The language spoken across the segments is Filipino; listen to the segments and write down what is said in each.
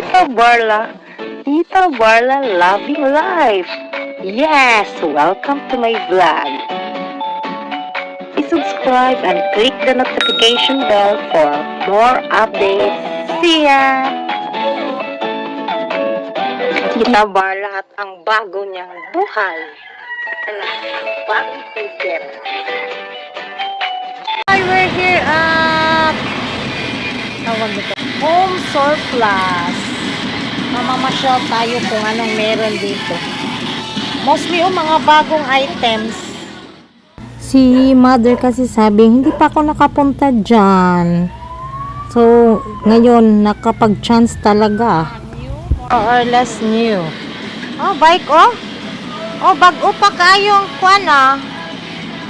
Tita Barla, Tita Barla Loving Life. Yes, welcome to my vlog. Subscribe and click the notification bell for more updates. See ya! Tita Barla at ang bago niyang buhay. Ala, bakit ticket? Hi, we're here at tawag ito, home surplus. Mamamasyal tayo kung anong meron dito. Mostly yung mga bagong items. Si mother kasi sabi, hindi pa ako nakapunta dyan. So, ngayon, nakapag-chance talaga. More or less new. Oh, bike oh. Oh, bago pa kayong kwan ah.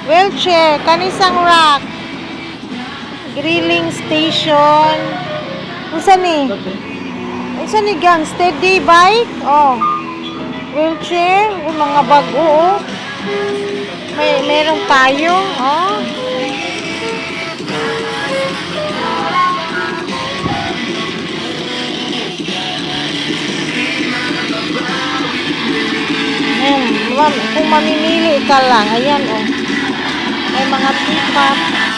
Wheelchair, kanisang rack. Grilling station. Unsa ni? Unsa ni gang steady bike? Oh. Wheelchair, oh, mga bago oh. May meron tayo, oh. Ayan, ma'am, kung mamimili ka lang, ayan oh. May mga teacup.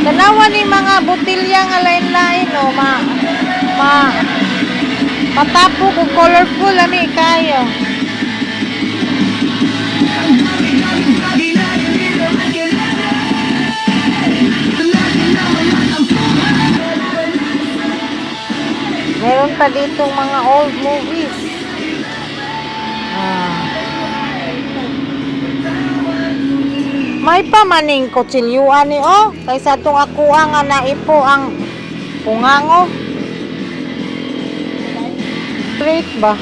Tanawa ni mga botilya nga lain-lain oh, ma ma matapo ko colorful ami kayo. Meron pa dito mga old movies. May pamaning kotsilyuan ni oh. Kaysa itong akuha nga naipo ang pungango. Straight ba?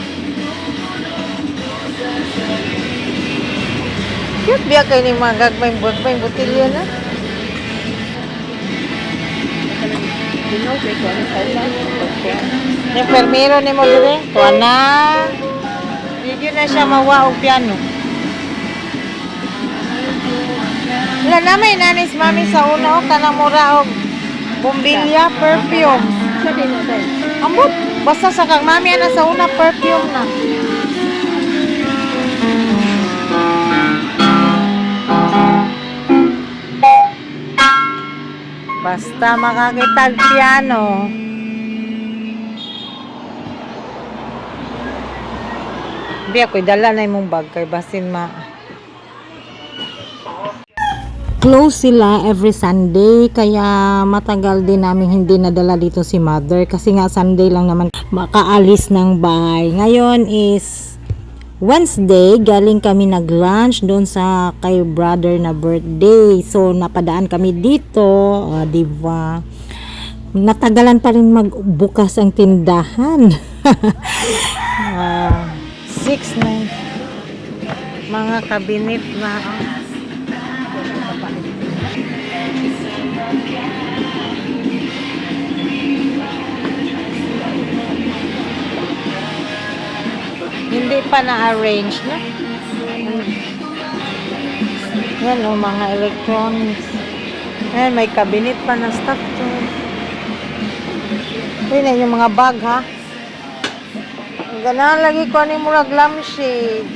Cute biya kayo ni mga gagmay gagmay botilyo na. Ni permiro ni mo dire. Tuwa na. Hindi na siya mawa og piano. Wala na may nanis mami sa una o kanang mura og bombilya perfume. Ambot basta sa kang mami ana sa una perfume na. Basta makakitag piano. Di ako'y dala na imong bag kay basin ma. Close sila every Sunday, kaya matagal din namin hindi nadala dito si mother. Kasi nga Sunday lang naman makaalis ng bahay. Ngayon is Wednesday, galing kami nag-lunch doon sa kay brother na birthday. So, napadaan kami dito, ah, di ba? Natagalan pa rin magbukas ang tindahan. Ah, six na mga kabinet na pa na-arrange na. Yan o, mga electronics. Ayan, may cabinet pa na stuff to. Yan yung mga bag ha. Ganahan lagi ko ni murag lampshade.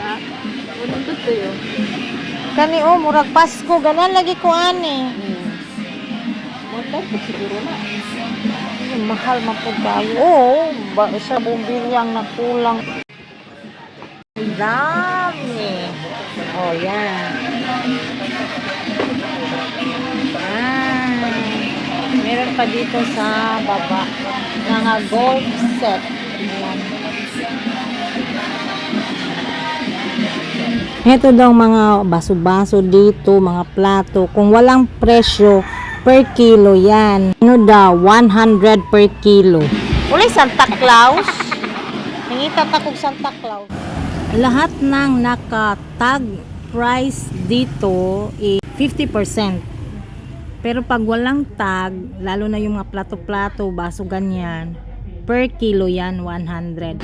Ha? Unang to yun. Kani oh, murag Pasko. Ganahan lagi ko ani. Motor ko siguro na. mahal tayo. Oo, ba, isa bumbilyang na kulang. Ang Dami. Oh, yan. Ah, meron pa dito sa baba. Mga golf set. Ayan. Ito daw mga baso-baso dito, mga plato. Kung walang presyo, per kilo yan. Ano daw, 100 per kilo. Ulay Santa Claus. Nangita ta kog Santa Claus. Lahat ng nakatag price dito is 50%. Pero pag walang tag, lalo na yung mga plato-plato, baso ganyan, per kilo yan 100.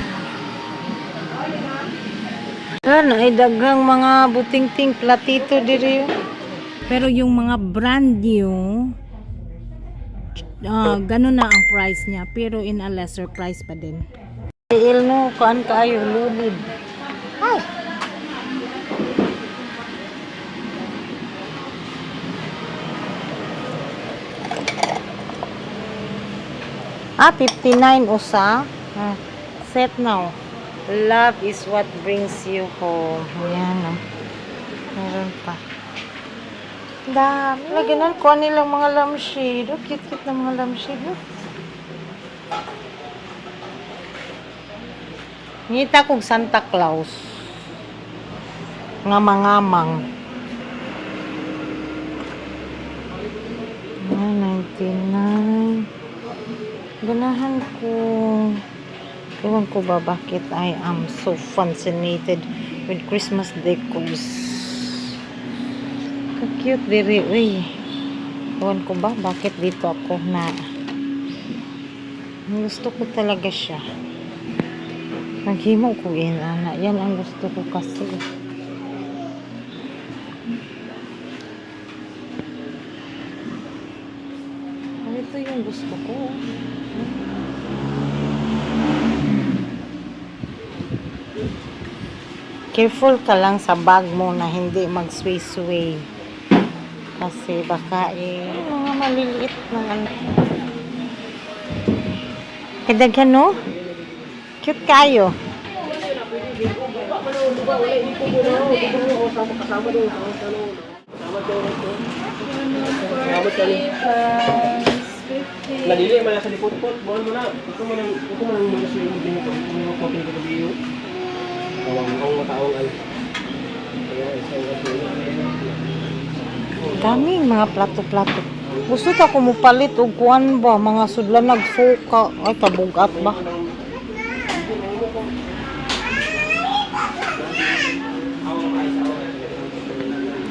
Yan, ay daghang mga buting-ting platito diri. Pero yung mga brand new, ah, ganun na ang price niya, pero in a lesser price pa din. Ilno, kuan kaayo, lulid. Ay! Ah, 59 usa. Ah, set now. Love is what brings you home. Ayan, oh. Meron pa. Dami. Laganan ko nilang mga lampshade. Oh, cute-cute na mga lampshade. Oh. Ngita kong Santa Claus. Ngamang-ngamang. Ah, 99. Ganahan ko. Ewan ko ba bakit I am so fascinated with Christmas decors. Ka-cute diri. Uy. Ewan ko ba bakit dito ako na gusto ko talaga siya. Naghimo ko in, ana. Yan ang gusto ko kasi. Ito yung gusto ko. Careful ka lang sa bag mo na hindi mag-sway-sway. Kasi baka eh, mga maliliit na ano. Kadaghan no? Cute kayo. Nadili man sa lipot-pot, buwan mo na. Ito mo nang ito mo nang mga siyo din ko. Mga koping ko biyo. Awang ang. Kaya isa. Daming mga plato-plato. Gusto ta ko mupalit og kuan ba mga sudlan nagsuka ay kabugat ba?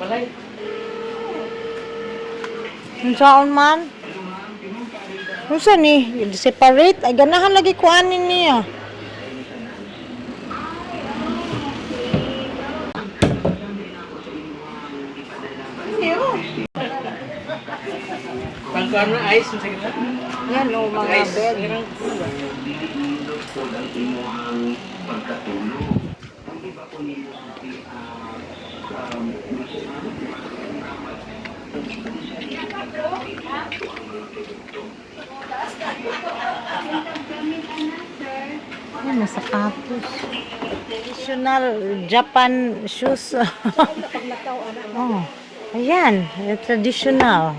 Balay. Unsaon man? Unsa ni? Separate? Ay ganahan lagi ko anin niya. Pagkuhan na ice, sige na. Yan o mga bed. Ay, may sapatos. Traditional Japan shoes. oh, ayan. Traditional.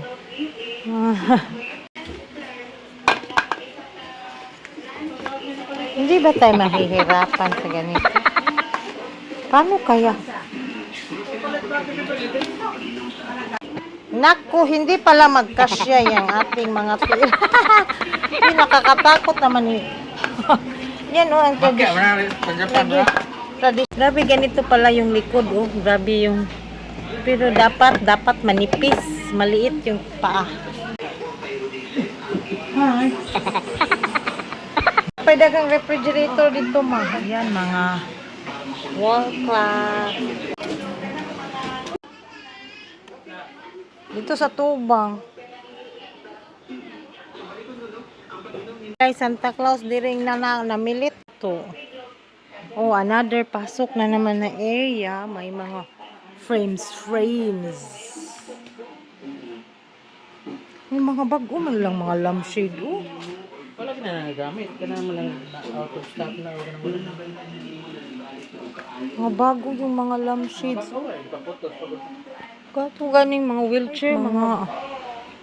Ah. Hindi ba tayo mahihirapan sa ganito? Paano kaya? Naku, hindi pala magkasya yung ating mga pila. Hindi nakakatakot naman eh. Yan o, ang Okay, tradisyon. wala rin. Pag-Japan Lagi, tradi- grabe ganito pala yung likod oh. Grabe yung pero dapat dapat manipis, maliit yung paa. Hi. Pwede kang refrigerator dito ma. Ayan mga wall clock. Dito sa tubang. Kay Santa Claus diring na, na namilit to. Oh, another pasok na naman na area. May mga frames, frames. May mga bago man lang mga lampshade. Oh. Wala ka na nagagamit. Ka na naman lang na- out of stock na. Wala ka lang. Mga bago yung mga lampshades. Oh. Kato ganing mga wheelchair, mga...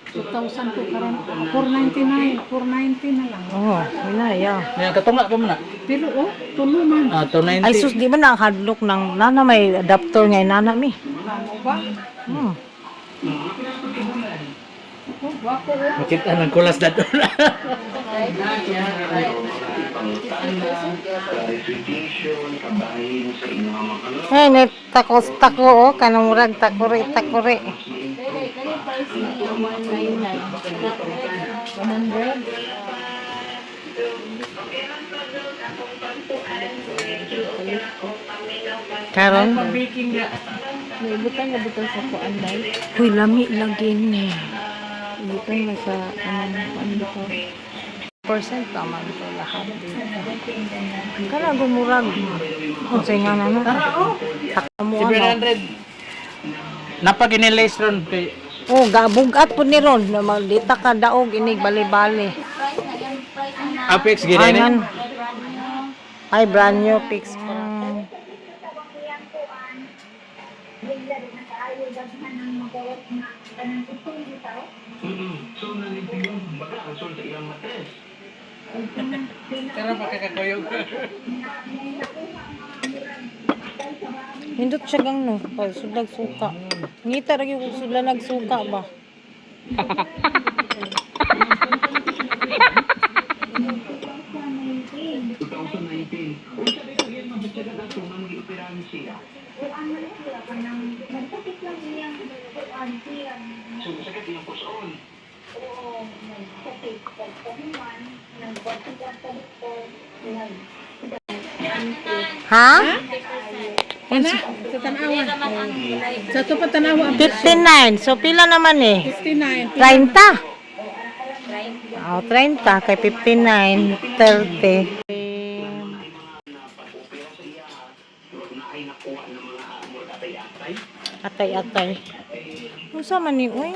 2,000 po karon 499 490 na lang Oh, minaya. May katunga pa mo na. pero oh tulo man Ah, 290. Ay sus, di ba na ang hadlock ng nana may adapter nga nana mi? ano ba Hmm. Makita ng kulas na doon. Ay, may takos tako oh, kanang murag takuri takuri. Karon? Naibutan na butang sa kuan. Uy, lami lagi ni. Ibutan na sa ano kuan dito. Percent naman to lahat dito. Kana gumurag. Kung sa nga na mo ano. 700. Napag-inilays ron Oh, gabugat po ni Ron. Maldita ka daog inig bali-bali. Apex gina ni. Ayan. Ay, brand new fix pa. Pero makakakuyog. Hindot siya gang no. Pag sudag suka. Ngita rin yung sudla nagsuka ba? Ha? Ana, sa tanawa. Sa to pa tanawa ang 59. So, pila naman eh? 59. 30. Oh, 30 kay 59, 30. Atay, atay. Ano sa man ni uy?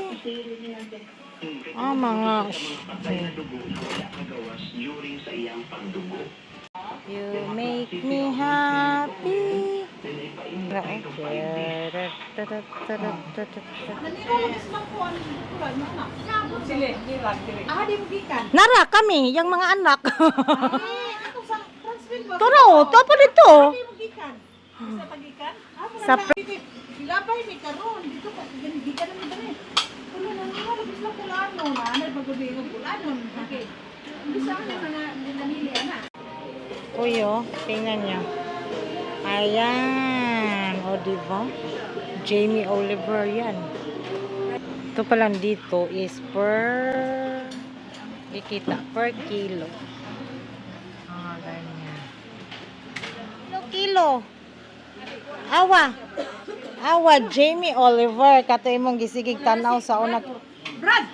Ah, mga... You make me happy. Nara kami, yung mga anak. Turo, topo dito. Sa pr- Labay ni karon dito pa di ka na dali. Kulo na nga labis lang kulano na ano paggabi ng kulano. Okay. Bisa na mga dinamili ana. Uy, oh, tingnan niyo. Ayan. O, diba? Jamie Oliver yan. Ito pa lang dito is per... Kikita, per kilo. Ah, ganyan. Kilo. Awa. Awa, Jamie Oliver. Kato imong gisigig tanaw sa una. Brad.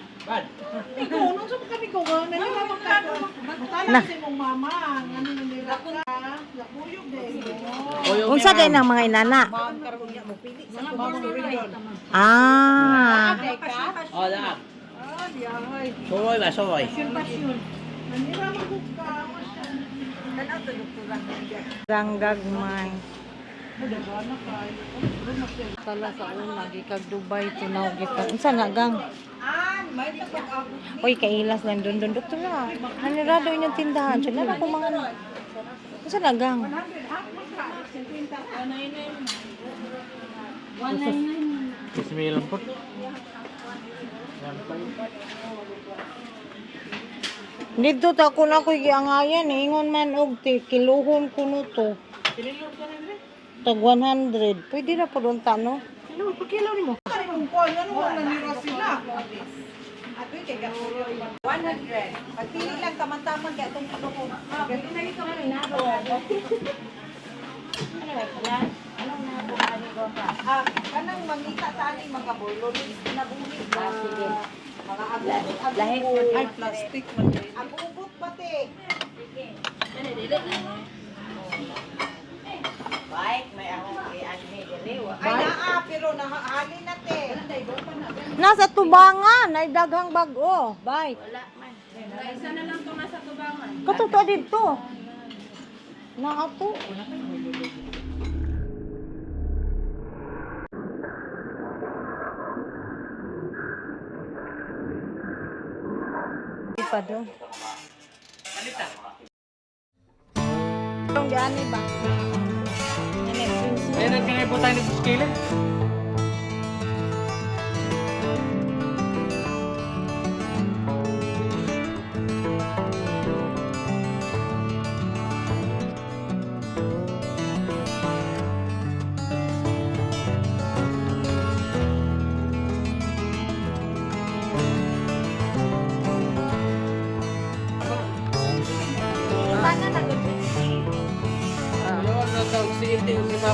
Ikaw, nung sa kami ko, nga nila magkano. Matala Na. sa imong mama, ano na nila ka, lakuyog din. Unsa din ang mga inana? Ah. Ay. Suroy ba, suroy. Pasyon. Nanira Kala sa una, gikag Dubai, tunaw, gikag. Unsa na, gang? Uy, kailas lang doon doon. Doktor na, nanirado inyong tindahan. Siya na ako mga... Unsa na, gang? Ismi lang po. Dito ta ko na ko giangayan. Ingon man og ti ko no to. Tag 100. Pwede na po doon ta, no? Ano, pagkilaw ni mo? Ano yung kwan? Ano ang nanira sila? Ato yung kaya 100. Pagpili lang taman-taman kaya itong ano ko. Ganito na ito kami na. Ah, kanang mangita sa aning mga bolo, nabuhi ba? Sige. Mga agubot, Ay, plastic man. Agubot ba, te? Ay, naa, pero nahali na, te. Nasa tubangan, ay daghang bago. Bye. Isa na lang to nasa tubangan. Katuto dito. Na ato. Di pa doon. Yung diani ba? Swimsuit? Ayun ang kinaibutan ni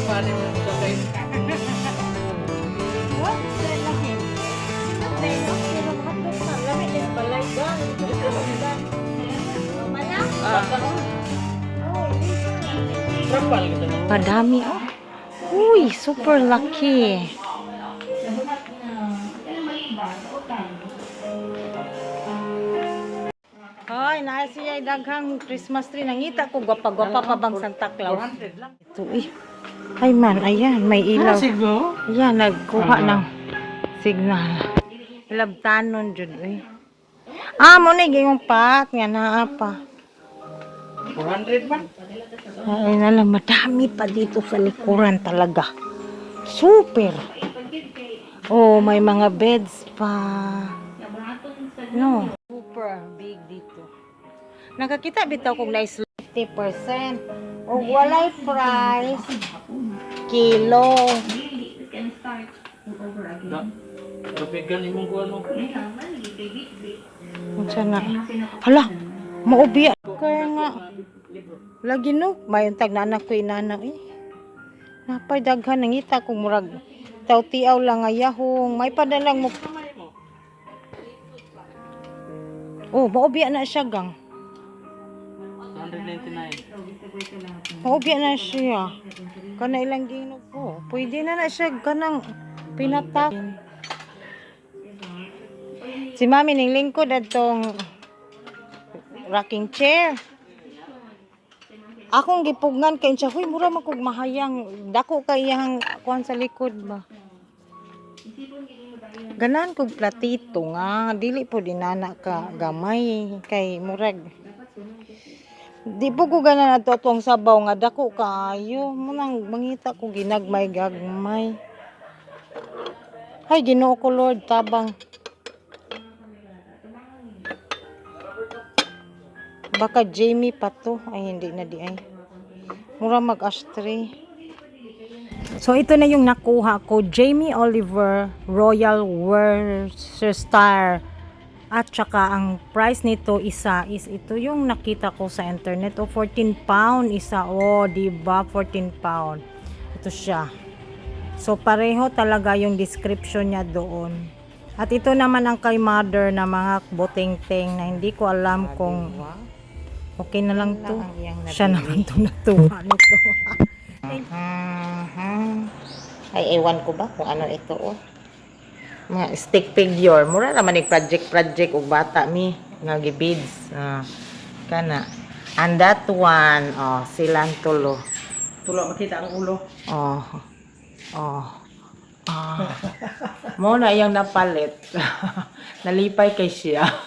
magpapanin mo sa kayo. What? Laki. Hotdog na. Lamig din balay gan. Ah, Trapal nung. Padami oh. Uy, super laki. Hoy, naa siya daghang Christmas tree. Nangita ko gwapa-gwapa pa bang Santa Claus. Ito eh. Ay man, ayan, may ilaw. Siguro? Ayan, nagkuha ng signal. Labtanon jud eh. Ah, mo na yung pat nga naa pa. 400 man. Ay, nalang madami pa dito sa likuran talaga. Super. Oh, may mga beds pa. No. Super big dito. Nakakita bitaw kung na 50%. O walay price. Kilo. Da. Rupigan imong kuha mo. Unsa na? Hala, maubi. Kaya nga. Lagi no, may untag na anak ko inana eh. Napay daghan nangita kong murag taw-tiaw lang nga yahong. May padalang mo. Oh, maubi na siya gang. 199. Maubi na siya. Kana ilang ginog po. Pwede na na siya kanang pinatak. Si mami ning lingkod atong rocking chair. Akong gipugngan kay siya, huy mura man kog mahayang dako kay iyang kuan sa likod ba. Ganan kog platito nga dili po dinana ka gamay kay murag Di po ko ganan ato atong sabaw nga dako kaayo mo nang mangita ko ginagmay gagmay. Ay Ginoo ko Lord tabang. Baka Jamie pa to. Ay hindi na di ay. Mura mag ashtray. So ito na yung nakuha ko. Jamie Oliver Royal Worcester at saka ang price nito isa is ito yung nakita ko sa internet. O 14 pound isa. O di ba 14 pound. Ito siya. So pareho talaga yung description niya doon. At ito naman ang kay mother na mga boteng-teng na hindi ko alam kung okay na lang to. siya naman to natuwa nito. Ay ewan ko ba kung ano ito oh mga stick figure. Mura naman ni project project ug bata mi nga gibids. Ah kana. And that one oh silang tulo. Tulo makita ang ulo. oh oh. Ah. Mo na iyang napalit. Nalipay kay siya